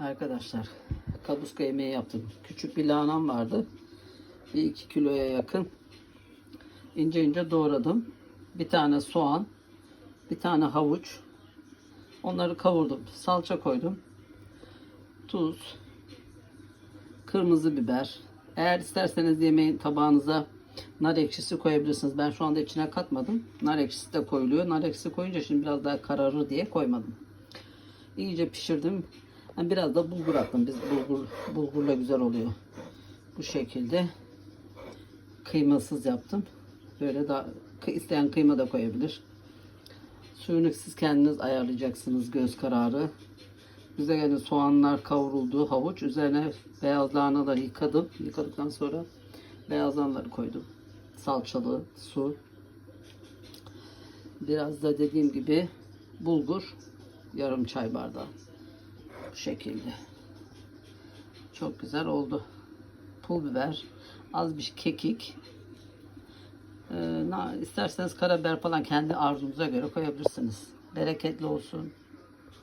Arkadaşlar kabuska yemeği yaptım. Küçük bir lahanam vardı. Bir iki kiloya yakın. İnce ince doğradım. Bir tane soğan. Bir tane havuç. Onları kavurdum. Salça koydum. Tuz. Kırmızı biber. Eğer isterseniz yemeğin tabağınıza nar ekşisi koyabilirsiniz. Ben şu anda içine katmadım. Nar ekşisi de koyuluyor. Nar ekşisi koyunca şimdi biraz daha kararır diye koymadım. İyice pişirdim. Biraz da bulgur attım. Biz bulgur bulgurla güzel oluyor. Bu şekilde kıymasız yaptım. Böyle daha isteyen kıyma da koyabilir. Suyunu siz kendiniz ayarlayacaksınız göz kararı. Güzel soğanlar kavruldu, havuç. Üzerine beyaz lahanaları yıkadım. Yıkadıktan sonra beyaz koydum. Salçalı su. Biraz da dediğim gibi bulgur. Yarım çay bardağı. Bu şekilde. Çok güzel oldu. Pul biber. Az bir kekik. Ee, isterseniz karabiber falan kendi arzunuza göre koyabilirsiniz. Bereketli olsun.